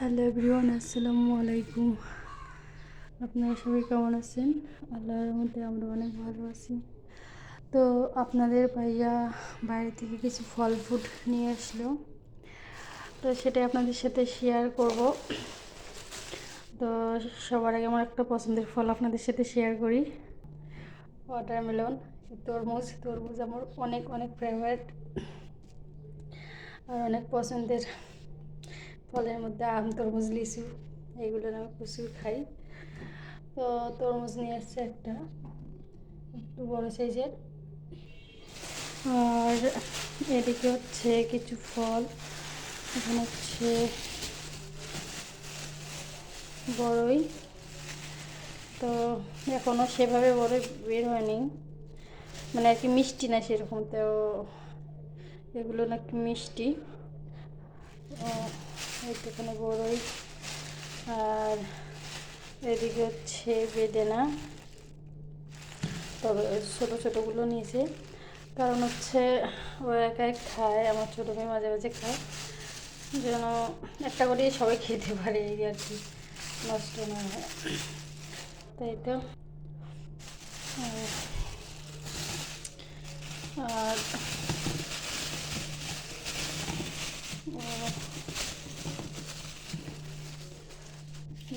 Hello everyone, আসসালামু আলাইকুম। আপনারা সবাই কেমন আছেন? আল্লাহর মধ্যে আমরা অনেক ভালো আছি। তো আপনাদের ভাইয়া বাইরে থেকে কিছু ফল ফুড নিয়ে আসলো। তো সেটাই আপনাদের সাথে শেয়ার করব। তো সবার আগে আমার একটা পছন্দের ফল আপনাদের সাথে শেয়ার করি। ওয়াটারমেলন তরমুজ। তরমুজ আমার অনেক অনেক ফেভারিট আর অনেক পছন্দের। ফলের মধ্যে আম, তরমুজ, লিচু এগুলো আমি প্রচুর খাই। তো তরমুজ নিয়ে এসছে একটা, একটু বড় সাইজের। আর এদিকে হচ্ছে কিছু ফল, এখানে হচ্ছে বড়ই। তো এখনও সেভাবে বড় বের হয়নি। মানে আর কি মিষ্টি না সেরকম, তো এগুলো নাকি মিষ্টি। এইটুখানি বড়ই আর এদিকে হচ্ছে বেদেনা। তবে ছোটো ছোটোগুলো নিয়েছে। কারণ হচ্ছে ও একাই খায়, আমার ছোটো মেয়ে মাঝে মাঝে খায়। যেন একটা করে সবাই খেতে পারে, এই আর কি। নষ্ট না হয়। তাই তো। আর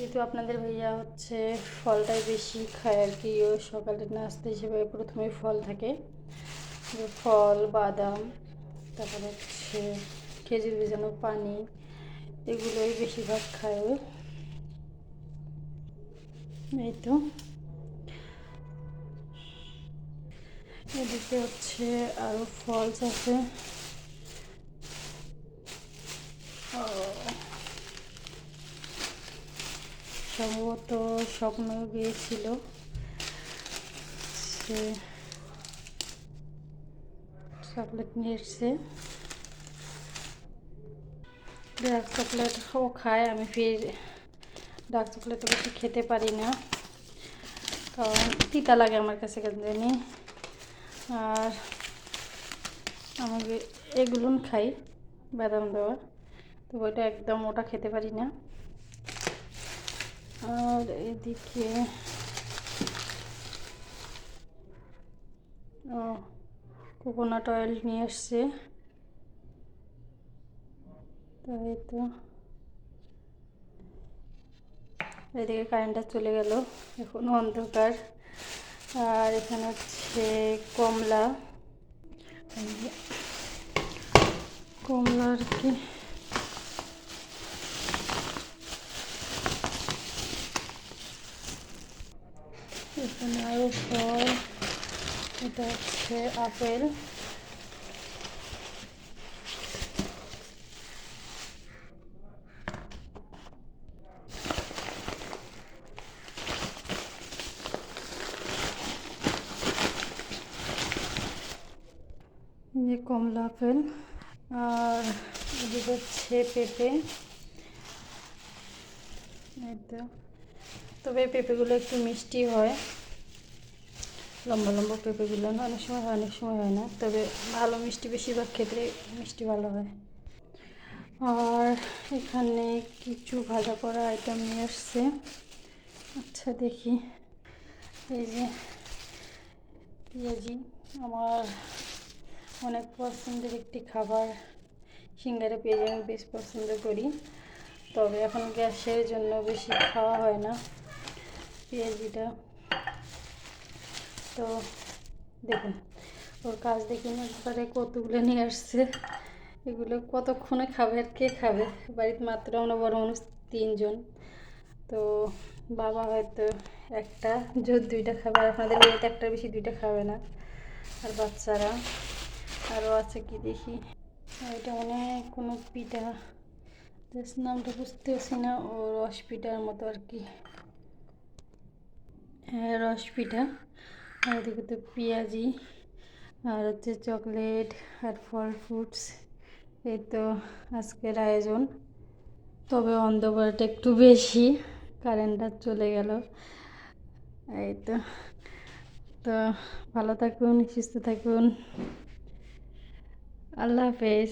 যেহেতু আপনাদের ভাইয়া হচ্ছে ফলটাই বেশি খায় আর কি, ও সকালের নাস্তা হিসেবে প্রথমে ফল থাকে। ফল, বাদাম, তারপরে হচ্ছে খেজুর ভেজানো পানি, এগুলোই বেশিরভাগ খায় ও। এই তো। এদিকে হচ্ছে আরও ফলস আছে। সম্ভবত স্বপ্ন গিয়েছিল। সে চকলেট নিয়ে এসছে। ডার্ক চকলেট ও খায়, আমি ফির ডার্ক চকলেট বেশি খেতে পারি না। কারণ তিতা লাগে আমার কাছে জানি? আর আমি এগুলো খাই, বাদাম দেওয়া, তো ওইটা একদম ওটা খেতে পারি না। আর এদিকে ও কোকোনাট অয়েল নিয়ে আসছে। তাই তো। এদিকে কারেন্টটা চলে গেল, এখন অন্ধকার। আর এখানে হচ্ছে কমলা। কমলা আর কি আরও ফল এটা হচ্ছে আপেল। যে কমলা আপেল, আর এদিকে হচ্ছে পেঁপে। তো। তবে পেঁপেগুলো একটু মিষ্টি হয়। লম্বা লম্বা পেঁপেগুলো অনেক সময় হয়, অনেক সময় হয় না। তবে ভালো মিষ্টি বেশিরভাগ ক্ষেত্রে মিষ্টি ভালো হয়। আর এখানে কিছু ভাজা করা আইটেম নিয়ে আসছে। আচ্ছা দেখি। এই যে পেঁয়াজি, আমার অনেক পছন্দের একটি খাবার। সিঙ্গারে পেঁয়াজি আমি বেশ পছন্দ করি। তবে এখন গ্যাসের জন্য বেশি খাওয়া হয় না। পেঁয়াজিটা তো দেখুন, ওর কাজ দেখে পারে কতগুলো নিয়ে আসছে। এগুলো কতক্ষণে খাবে আর কে খাবে? বাড়িতে মাত্র আমরা বড় মানুষ, তিনজন। তো বাবা হয়তো একটা জোর দুইটা খাবে, আর আপনাদের বাড়িতে একটা বেশি দুইটা খাবে না। আর বাচ্চারা আরও আছে কি দেখি। এটা অনেক, কোনো পিঠা। নামটা বুঝতে পারছি না, ও রস পিঠার মতো আর কি। হ্যাঁ রস পিঠা। আর এদিকে তো পেঁয়াজি, আর হচ্ছে চকলেট, আর ফল ফ্রুটস, এই তো আজকের আয়োজন। তবে অন্ধকারটা একটু বেশি, কারেন্টটা চলে গেল। এই তো তো ভালো থাকুন, সুস্থ থাকুন। আল্লাহ হাফেজ।